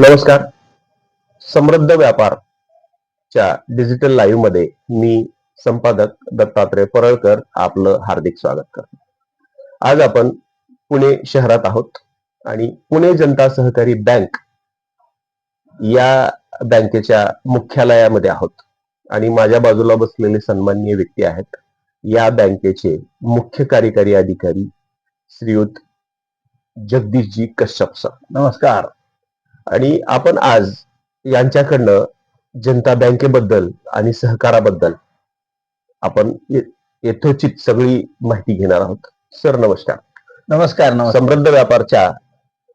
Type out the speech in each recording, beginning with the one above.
नमस्कार. समृद्ध व्यापार च्या डिजिटल लाईव्हमध्ये मी संपादक दत्तात्रय परळकर आपलं हार्दिक स्वागत करतो. आज आपण पुणे शहरात आहोत आणि पुणे जनता सहकारी बँक या बँकेच्या मुख्यालयामध्ये आहोत. आणि माझ्या बाजूला बसलेले सन्माननीय व्यक्ती आहेत. या बँकेचे मुख्य कार्यकारी अधिकारी श्रीयुत जगदीशजी कश्यप सर. नमस्कार. आणि आपण आज यांच्याकडनं जनता बँकेबद्दल आणि सहकाराबद्दल आपण यथोचित सगळी माहिती घेणार आहोत. सर नमस्कार. नमस्कार नमस्कार. समृद्ध व्यापारच्या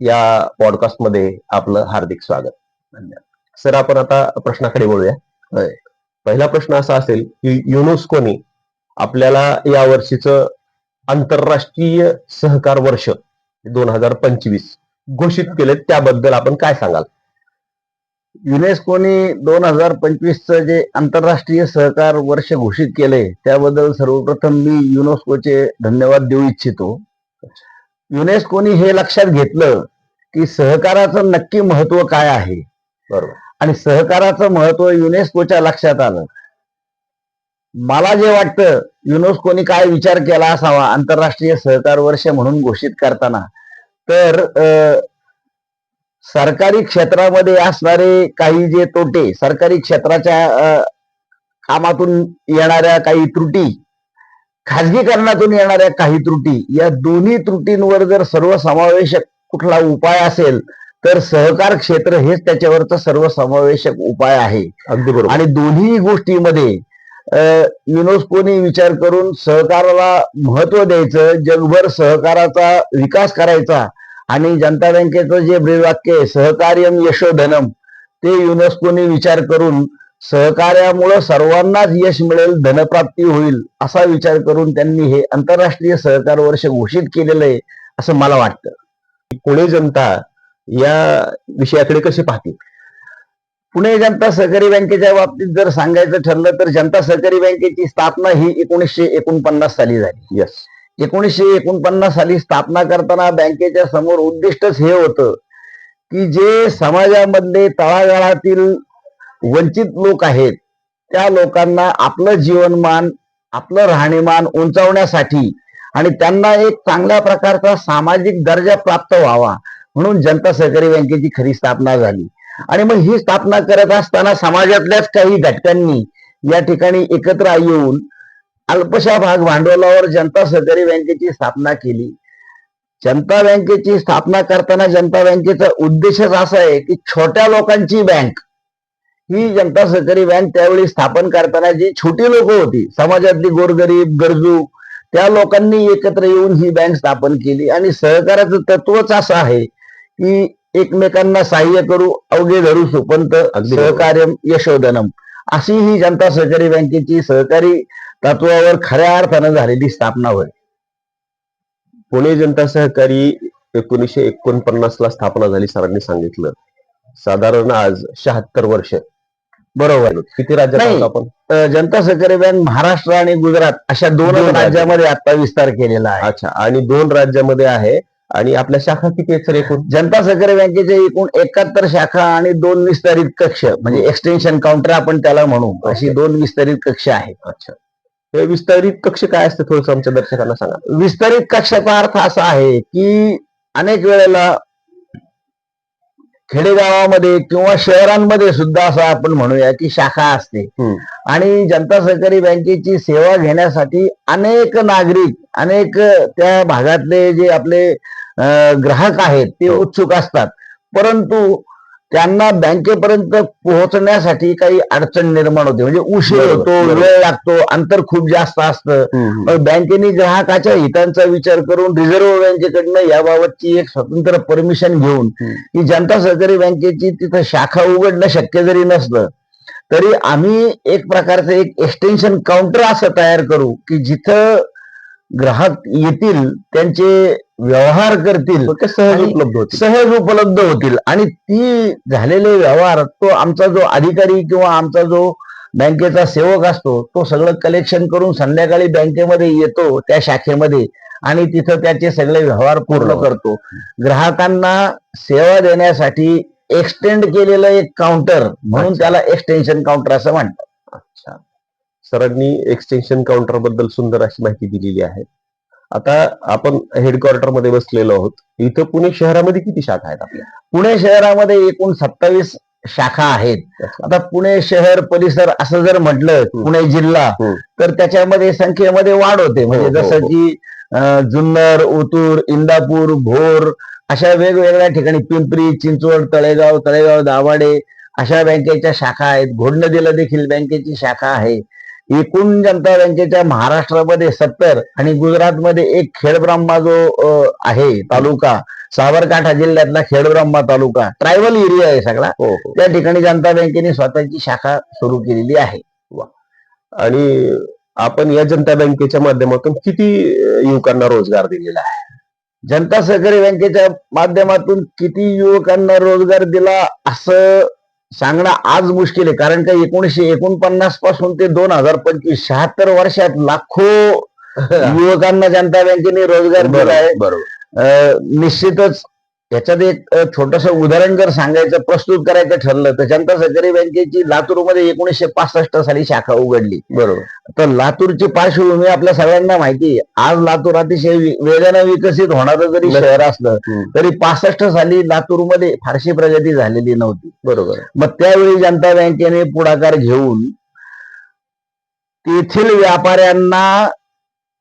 या पॉडकास्टमध्ये आपलं हार्दिक स्वागत. धन्यवाद. सर आपण आता प्रश्नाकडे बोलूया. पहिला प्रश्न असा असेल की युनेस्कोनी आपल्याला या वर्षीचं आंतरराष्ट्रीय सहकार वर्ष दोन हजार पंचवीस घोषित केले त्याबद्दल आपण काय सांगाल? युनेस्कोनी दोन हजार पंचवीसचं जे आंतरराष्ट्रीय सहकार वर्ष घोषित केले त्याबद्दल सर्वप्रथम मी युनेस्कोचे धन्यवाद देऊ इच्छितो. युनेस्कोनी हे लक्षात घेतलं की सहकाराचं नक्की महत्त्व काय आहे. बरोबर. आणि सहकाराचं महत्त्व युनेस्कोच्या लक्षात आलं. मला जे वाटतं युनेस्कोनी काय विचार केला असावा आंतरराष्ट्रीय सहकार वर्ष म्हणून घोषित करताना तर सरकारी क्षेत्रामध्ये असणारे काही जे तोटे सरकारी क्षेत्राच्या कामातून येणाऱ्या काही त्रुटी खाजगीकरणातून येणाऱ्या काही त्रुटी या दोन्ही त्रुटींवर जर सर्वसमावेशक कुठला उपाय असेल तर सहकार क्षेत्र हेच त्याच्यावरचा सर्वसमावेशक उपाय आहे. अगदी बरोबर. आणि दोन्ही गोष्टीमध्ये युनेस्कोने विचार करून सहकाराला महत्त्व द्यायचं जगभर सहकाराचा विकास करायचा आणि जनता बँकेचं जे ब्रिवाक्य आहे सहकार्यम यशोधनम ते युनेस्कोने विचार करून सहकार्यामुळं सर्वांनाच यश मिळेल धनप्राप्ती होईल असा विचार करून त्यांनी हे आंतरराष्ट्रीय सहकार वर्ष घोषित केलेलं आहे असं मला वाटतं. पुणे जनता या विषयाकडे कसे पाहतील? पुणे जनता सहकारी बँकेच्या बाबतीत जर सांगायचं ठरलं तर जनता सहकारी बँकेची स्थापना ही एकोणीसशे एकोणपन्नास साली झाली. यस एकोणीसशे एकोणपन्नास साली स्थापना करताना बँकेच्या समोर उद्दिष्टच हे होतं की जे समाजामधले तळागाळातील वंचित लोक आहेत त्या लोकांना आपलं जीवनमान आपलं राहणीमान उंचावण्यासाठी आणि त्यांना एक चांगल्या प्रकारचा सामाजिक दर्जा प्राप्त व्हावा म्हणून जनता सहकारी बँकेची खरी स्थापना झाली. आणि मग ही स्थापना करत असताना समाजातल्याच काही घटकांनी या ठिकाणी एकत्र येऊन अल्पशा भाग भांडवलावर जनता सहकारी बँकेची स्थापना केली. जनता बँकेची स्थापना करताना जनता बँकेचा उद्देशच असा आहे की छोट्या लोकांची बँक ही जनता सहकारी बँक त्यावेळी स्थापन करताना जी छोटी लोक होती समाजातली गोरगरीब गरजू त्या लोकांनी एकत्र येऊन ही बँक स्थापन केली. आणि सहकाराचं तत्वच असं आहे की एकमेकांना सहाय्य करू अवघे धरू सुपंत. सहकार्यम यशोधनम. अशी ही जनता सहकारी बँकेची सहकारी तत्वावर खऱ्या अर्थानं झालेली स्थापना होय. पुणे जनता सहकारी एकोणीसशे एकोणपन्नास ला स्थापना झाली सरांनी सांगितलं. साधारण आज शहात्तर वर्ष. बरोबर. किती राज्यात आपण? जनता सहकारी बँक महाराष्ट्र आणि गुजरात अशा दोन राज्यामध्ये आता विस्तार केलेला आहे. अच्छा आणि दोन राज्यामध्ये आहे आणि आपल्या शाखा किती आहेत सर एकूण? जनता सहकारी बँकेचे एकूण एकाहत्तर शाखा आणि दोन विस्तारित कक्ष म्हणजे एक्सटेन्शन काउंटर आपण त्याला म्हणू. अशी. दोन विस्तारित कक्ष आहेत. अच्छा. हे विस्तारित कक्ष काय असते थोडस आमच्या दर्शकांना सांगा. विस्तारित कक्षाचा अर्थ असा आहे की अनेक वेळेला खेडेगावामध्ये किंवा शहरांमध्ये सुद्धा असं आपण म्हणूया की शाखा असते. आणि जनता सहकारी बँकेची सेवा घेण्यासाठी अनेक नागरिक अनेक त्या भागातले जे आपले ग्राहक आहेत ते हो. उत्सुक असतात परंतु त्यांना बँकेपर्यंत पोहोचण्यासाठी काही अडचण निर्माण होते म्हणजे उशीर होतो. वेळ लागतो अंतर खूप जास्त असतं बँकेने ग्राहकाच्या हितांचा विचार करून रिझर्व्ह बँकेकडनं याबाबतची एक स्वतंत्र परमिशन घेऊन. की जनता सहकारी बँकेची तिथं शाखा उघडणं शक्य जरी नसलं तरी आम्ही एक प्रकारचं एक एक्सटेन्शन काउंटर असं तयार करू की जिथं ग्राहक येतील त्यांचे व्यवहार करतील सहज उपलब्ध होते सहज उपलब्ध होतील. आणि ती झालेले व्यवहार तो आमचा जो अधिकारी किंवा आमचा जो बँकेचा सेवक असतो तो सगळं कलेक्शन करून संध्याकाळी बँकेमध्ये येतो त्या शाखेमध्ये. आणि तिथं त्याचे सगळे व्यवहार पूर्ण बरोबर. करतो. ग्राहकांना सेवा देण्यासाठी एक्सटेंड केलेलं एक काउंटर म्हणून. त्याला एक्सटेन्शन काउंटर असं म्हणतात. अच्छा. सरांनी एक्सटेन्शन काउंटरबद्दल सुंदर अशी माहिती दिलेली आहे. आता आपण हेडक्वार्टरमध्ये बसलेलो आहोत. इथं पुणे शहरामध्ये किती शाखा आहेत आपल्या? पुणे शहरामध्ये एकूण सत्तावीस शाखा आहेत. आता पुणे शहर परिसर असं जर म्हटलं पुणे जिल्हा. तर त्याच्यामध्ये संख्येमध्ये वाढ होते. म्हणजे हो, हो, जसं हो. की जुन्नर ओतूर इंदापूर भोर अशा वेगवेगळ्या ठिकाणी पिंपरी चिंचवड तळेगाव तळेगाव दाभाडे अशा बँकेच्या शाखा आहेत. घोडनदीला देखील बँकेची शाखा आहे. एकूण जनता बँकेच्या महाराष्ट्रामध्ये सत्तर आणि गुजरातमध्ये एक खेडब्राह्मा जो आहे तालुका साबरकांठा जिल्ह्यातला खेडब्रह्मा तालुका ट्रायबल एरिया आहे सगळा. हो हो. त्या ठिकाणी जनता बँकेने स्वतःची शाखा सुरू केलेली आहे. आणि आपण या जनता बँकेच्या माध्यमातून किती युवकांना रोजगार दिलेला आहे? जनता सहकारी बँकेच्या माध्यमातून किती युवकांना रोजगार दिला असं सांगणं आज मुश्किल आहे. कारण का एकोणीशे एकोणपन्नासपासून ते दोन हजार पंचवीस शहात्तर वर्षात लाखो युवकांना जनता बँकेने रोजगार दिला आहे. बरोबर निश्चितच याच्यात एक छोटस उदाहरण जर सांगायचं प्रस्तुत करायचं ठरलं तर जनता सहकारी बँकेची लातूरमध्ये एकोणीसशे पासष्ट साली शाखा उघडली. बरोबर. तर लातूरची पार्श्वभूमी आपल्या सगळ्यांना माहिती आज लातूर अतिशय वेगानं विकसित होणारं जरी. शहर असलं. तरी पासष्ट साली लातूरमध्ये फारशी प्रगती झालेली नव्हती. बरोबर. मग त्यावेळी जनता बँकेने पुढाकार घेऊन तेथील व्यापाऱ्यांना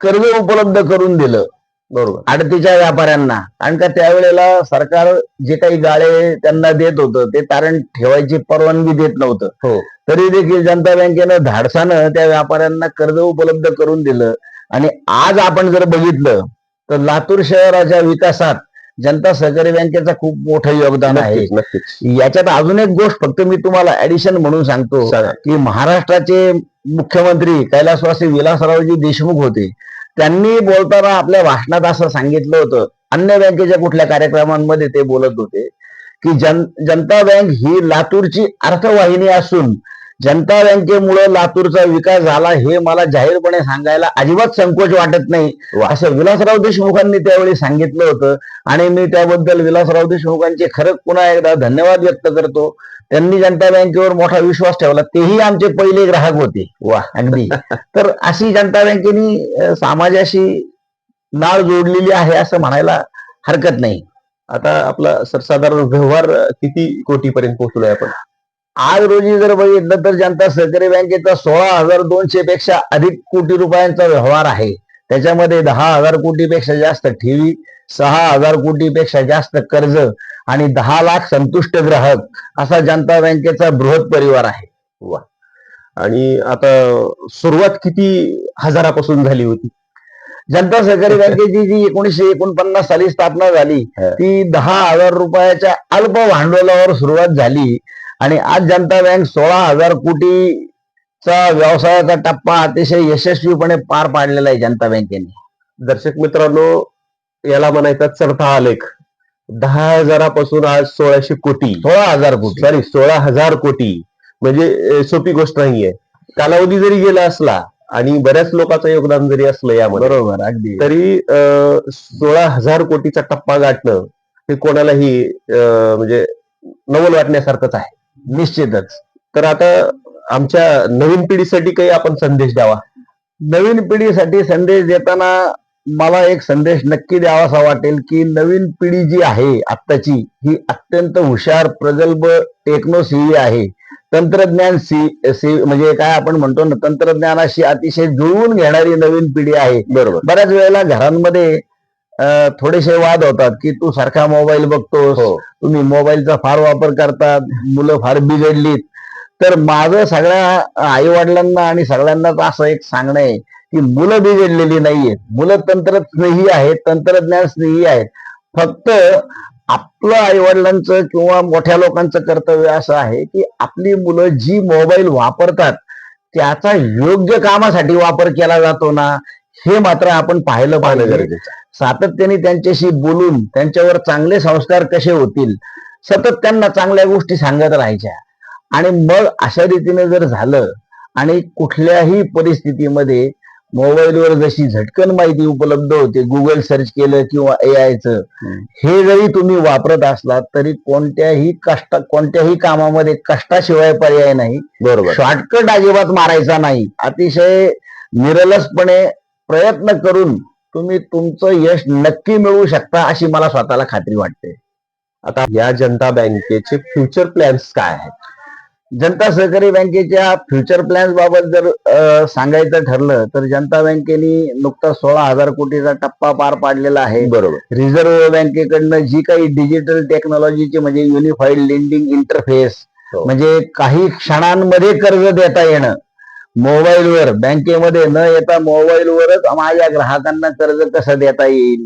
कर्ज उपलब्ध करून दिलं. बरोबर. आडतीच्या व्यापाऱ्यांना. कारण का त्यावेळेला सरकार जे काही गाळे त्यांना देत होतं ते तारण ठेवायची परवानगी देत नव्हतं. हो. तरी देखील जनता बँकेनं धाडसानं त्या व्यापाऱ्यांना कर्ज उपलब्ध करून दिलं. आणि आज आपण जर बघितलं तर लातूर शहराच्या विकासात जनता सहकारी बँकेचं खूप मोठं योगदान आहे. याच्यात अजून एक गोष्ट फक्त मी तुम्हाला ऍडिशन म्हणून सांगतो सांगा. की महाराष्ट्राचे मुख्यमंत्री कैलासवासी विलासरावजी देशमुख होते. त्यांनी बोलताना आपल्या भाषणात असं सांगितलं होतं. अन्य बँकेच्या कुठल्या कार्यक्रमांमध्ये ते बोलत होते की जन जनता बँक ही लातूरची अर्थवाहिनी असून जनता बँकेमुळे लातूरचा विकास झाला हे मला जाहीरपणे सांगायला अजिबात संकोच वाटत नाही. असं विलासराव देशमुखांनी त्यावेळी सांगितलं होतं आणि मी त्याबद्दल विलासराव देशमुखांचे खरंच पुन्हा एकदा धन्यवाद व्यक्त करतो. त्यांनी जनता बँकेवर मोठा विश्वास ठेवला. तेही आमचे पहिले ग्राहक होते. वा. अगदी. तर अशी जनता बँकेनी समाजाशी नाळ जोडलेली आहे असं म्हणायला हरकत नाही. आता आपला सर्वसाधारण व्यवहार किती कोटीपर्यंत पोहोचलोय आपण? आज रोजी जर बघितलं तर जनता सहकारी बँकेचा सोळा हजार दोनशे पेक्षा अधिक कोटी रुपयांचा व्यवहार आहे. त्याच्यामध्ये दहा हजार कोटीपेक्षा जास्त ठेवी सहा हजार कोटीपेक्षा जास्त कर्ज आणि दहा लाख संतुष्ट ग्राहक असा जनता बँकेचा बृहत परिवार आहे. आणि आता सुरुवात किती हजारापासून झाली होती? जनता सहकारी बँकेची जी एकोणीशे एकोणपन्नास साली स्थापना झाली. ती दहा हजार रुपयाच्या अल्प भांडवलावर सुरुवात झाली. आणि आज जनता बँक सोळा हजार कोटीचा व्यवसायाचा टप्पा अतिशय यशस्वीपणे पार पाडलेला आहे जनता बँकेने दर्शक मित्रांनो याला म्हणायचा चढता आलेख. दहा हजारापासून आज सोळाशे कोटी. सोळा हजार कोटी. सॉरी सोळा हजार कोटी. म्हणजे सोपी गोष्ट नाहीये. कालावधी जरी गेला असला आणि बऱ्याच लोकांचं योगदान जरी असलं यामध्ये बरोबर अगदी. तरी सोळा हजार कोटीचा टप्पा गाठणं हे कोणालाही म्हणजे नवल वाटण्यासारखंच आहे. निश्चितच. तर आता आमच्या नवीन पिढीसाठी काही आपण संदेश द्यावा. नवीन पिढीसाठी संदेश देताना मला एक संदेश नक्की द्यावासा वाटेल की नवीन पिढी जी आहे आत्ताची ही अत्यंत हुशार प्रगल्भ टेक्नोसिव्ही आहे. तंत्रज्ञान सी सी म्हणजे काय आपण म्हणतो ना तंत्रज्ञानाशी अतिशय जुळवून घेणारी नवीन पिढी आहे. बरोबर. बऱ्याच वेळेला घरांमध्ये थोडेसे वाद होतात की तू सारखा मोबाईल बघतोस हो. तुम्ही मोबाईलचा फार वापर करतात मुलं फार बिघडलीत. तर माझं सगळ्या आई वडिलांना आणि सगळ्यांनाच असं एक सांगणं आहे की मुलं बिघडलेली नाहीयेत. मुलं तंत्रस्नेही आहेत तंत्रज्ञान स्नेही आहेत. फक्त आपलं आई वडिलांचं किंवा मोठ्या लोकांचं कर्तव्य असं आहे की आपली मुलं जी मोबाईल वापरतात त्याचा योग्य कामासाठी वापर केला जातो ना हे मात्र आपण पाहिलं पाहणं पाहिजे गरजेचं. सातत्याने त्यांच्याशी बोलून त्यांच्यावर चांगले संस्कार कसे होतील सतत त्यांना चांगल्या गोष्टी सांगत राहायच्या. आणि मग अशा रीतीने जर झालं आणि कुठल्याही परिस्थितीमध्ये मोबाईलवर जशी झटकन माहिती उपलब्ध होते गुगल सर्च केलं किंवा ए आयचं हे जरी तुम्ही वापरत असलात तरी कोणत्याही कष्ट कोणत्याही कामामध्ये कष्टाशिवाय पर्याय नाही. बरोबर. शॉर्टकट अजिबात मारायचा नाही. अतिशय निरलसपणे प्रयत्न करून तुम्ही तुमचं यश नक्की मिळवू शकता अशी मला स्वतःला खात्री वाटते. आता या जनता बँकेचे फ्युचर प्लॅन्स काय आहेत? जनता सहकारी बँकेच्या फ्युचर प्लॅन्स बाबत जर सांगायचं ठरलं तर जनता बँकेने नुकताच सोळा हजार कोटीचा टप्पा पार पाडलेला आहे. बरोबर. रिझर्व्ह बँकेकडनं जी काही डिजिटल टेक्नॉलॉजीची म्हणजे युनिफाईड लेंडिंग इंटरफेस. म्हणजे काही क्षणांमध्ये कर्ज देता येणं मोबाईलवर बँकेमध्ये न येता मोबाईलवरच माझ्या ग्राहकांना कर्ज कसं देता येईल?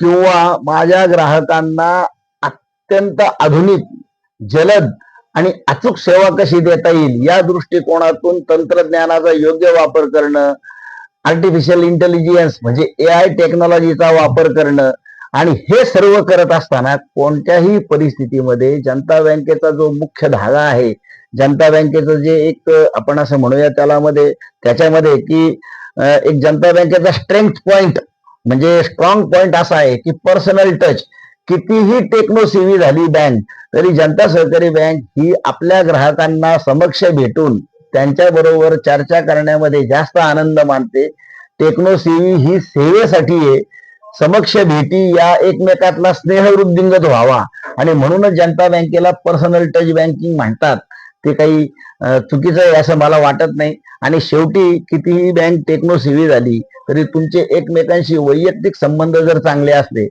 किंवा माझ्या ग्राहकांना अत्यंत आधुनिक जलद आणि अचूक सेवा कशी देता येईल? या दृष्टिकोनातून तंत्रज्ञानाचा योग्य वापर करणं आर्टिफिशियल इंटेलिजन्स म्हणजे ए आय टेक्नॉलॉजीचा वापर करणं आणि हे सर्व करत असताना कोणत्याही परिस्थितीमध्ये जनता बँकेचा जो मुख्य धागा आहे जनता बँकेचं जे एक आपण असं म्हणूया त्याला मध्ये त्याच्यामध्ये की एक जनता बँकेचा स्ट्रेंथ पॉइंट म्हणजे स्ट्रॉंग पॉइंट असा आहे की पर्सनल टच कितीही टेक्नो सेवी झाली बँक तरी जनता सहकारी बँक ही आपल्या ग्राहकांना समक्ष भेटून त्यांच्या बरोबर चर्चा करण्यामध्ये जास्त आनंद मानते. टेक्नो सेवी ही सेवेसाठी आहे. समक्ष भेटी या एकमेकातला स्नेह वृद्धिंगत व्हावा. आणि म्हणूनच जनता बँकेला पर्सनल टच बँकिंग म्हणतात. ते काही चुकीचं आहे असं मला वाटत नाही. आणि शेवटी कितीही बँक टेक्नो सेवी झाली तरी तुमचे एकमेकांशी वैयक्तिक संबंध जर चांगले असले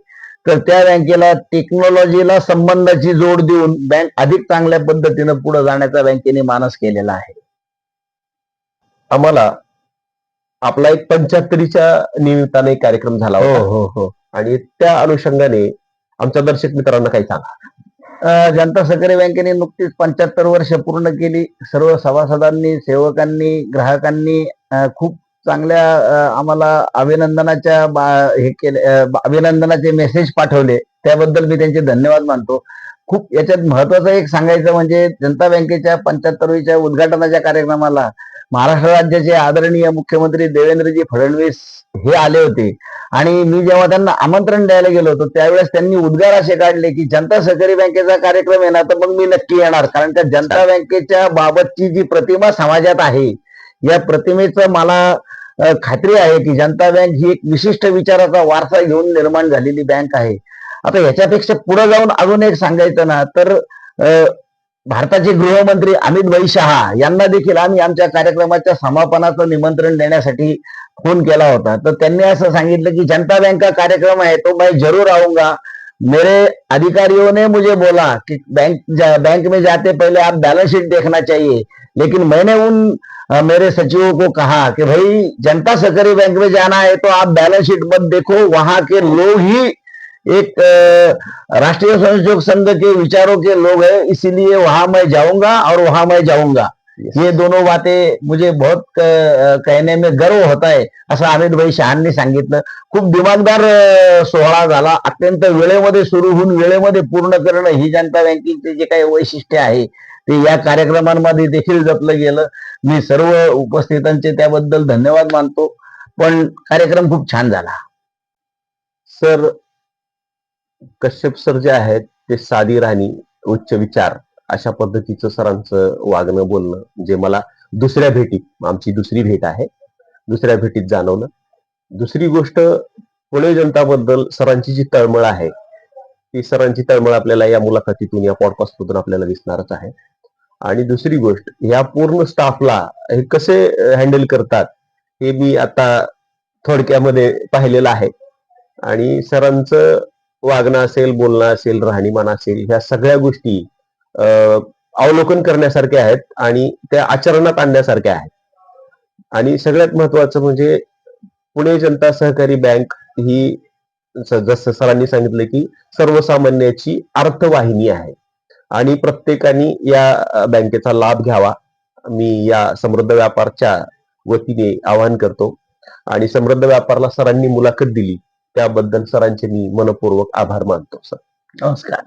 तर त्या बँकेला टेक्नॉलॉजीला संबंधाची जोड देऊन बँक अधिक चांगल्या पद्धतीनं पुढे जाण्याचा बँकेने मानस केलेला आहे. आम्हाला आपला एक पंच्याहत्तरीच्या निमित्ताने कार्यक्रम झाला होता. हो हो. आणि त्या अनुषंगाने आमच्या दर्शक मित्रांना काही सांगा. जनता सहकारी बँकेने नुकतीच पंच्याहत्तर वर्ष पूर्ण केली. सर्व सभासदांनी सेवकांनी ग्राहकांनी खूप चांगल्या आम्हाला अभिनंदनाच्या बा- हे केले अभिनंदनाचे मेसेज पाठवले. त्याबद्दल मी त्यांचे धन्यवाद मानतो. खूप याच्यात महत्वाचं एक सांगायचं म्हणजे जनता बँकेच्या पंच्याहत्तरवीच्या उद्घाटनाच्या कार्यक्रमाला महाराष्ट्र राज्याचे आदरणीय मुख्यमंत्री देवेंद्रजी फडणवीस हे आले होते. आणि मी जेव्हा त्यांना आमंत्रण द्यायला गेलो होतो त्यावेळेस त्यांनी उद्गार असे काढले की जनता सहकारी बँकेचा कार्यक्रम आहे ना तर मग मी नक्की येणार. कारण त्या जनता बँकेच्या बाबतची जी प्रतिमा समाजात आहे या प्रतिमेचं मला खात्री आहे की जनता बँक ही एक विशिष्ट विचाराचा वारसा घेऊन निर्माण झालेली बँक आहे. आता याच्यापेक्षा पुढे जाऊन अजून एक सांगायचं ना तर भारताचे गृहमंत्री अमित भाई शहा यांना देखील आम्ही आमच्या कार्यक्रमाच्या समापनाचं निमंत्रण देण्यासाठी फोन केला होता. तर त्यांनी असं सांगितलं की जनता बँक का कार्यक्रम आहे? तो मैं जरूर आऊंगा. मेरे अधिकारियों ने मुझे बोला कि बैंक जा, बैंक में जाते पहले आप बैलेंस शीट देखना चाहिए. लेकिन मैंने उन मेरे सचिवों को कहा कि भाई जनता सहकारी बैंक में जाना है तो आप बैलेंस शीट मत देखो. वहां के लोग ही एक राष्ट्रीय स्वयंसेवक संघ के विचारों के लोग हैं इसीलिए वहां मैं जाऊंगा और वहां मैं जाऊंगा। ये दोनों बातें मुझे बहुत कहने में गर्व होता है असं अमित भाई शहांनी सांगितलं। खूप दिमागदार सोहळा झाला. अत्यंत वेळेमध्ये सुरू होऊन वेळेमध्ये पूर्ण करणं ही जनता बँकिंगचे जे काही वैशिष्ट्य आहे ते या कार्यक्रमांमध्ये देखील जपलं गेलं. मी सर्व उपस्थितांचे त्याबद्दल धन्यवाद मानतो. पण कार्यक्रम खूप छान झाला. सर कश्यप सर जे आहेत ते साधी राहणी उच्च विचार अशा पद्धतीचं सरांचं वागणं बोलणं जे मला दुसऱ्या भेटीत आमची दुसरी भेट आहे दुसऱ्या भेटीत जाणवलं. दुसरी गोष्ट पुणे जनताबद्दल सरांची जी तळमळ आहे ती सरांची तळमळ आपल्याला या मुलाखतीतून या पॉडकास्टमधून आपल्याला दिसणारच आहे. आणि दुसरी गोष्ट या पूर्ण स्टाफला हे कसे हँडल करतात हे मी आता थोडक्यामध्ये पाहिलेलं आहे. आणि सरांचं वागणं असेल बोलणं असेल राहणीमान असेल ह्या सगळ्या गोष्टी अं, अवलोकन करण्यासारख्या आहेत आणि त्या आचरणात आणण्यासारख्या आहेत. आणि सगळ्यात महत्वाचं म्हणजे पुणे जनता सहकारी बँक ही जसं सरांनी सांगितलं की सर्वसामान्याची अर्थवाहिनी आहे. आणि प्रत्येकाने या बँकेचा लाभ घ्यावा. मी या समृद्ध व्यापारच्या वतीने आवाहन करतो. आणि समृद्ध व्यापारला सरांनी मुलाखत दिली. त्याबद्दल सरांचे मी मनपूर्वक आभार मानतो सर. नमस्कार.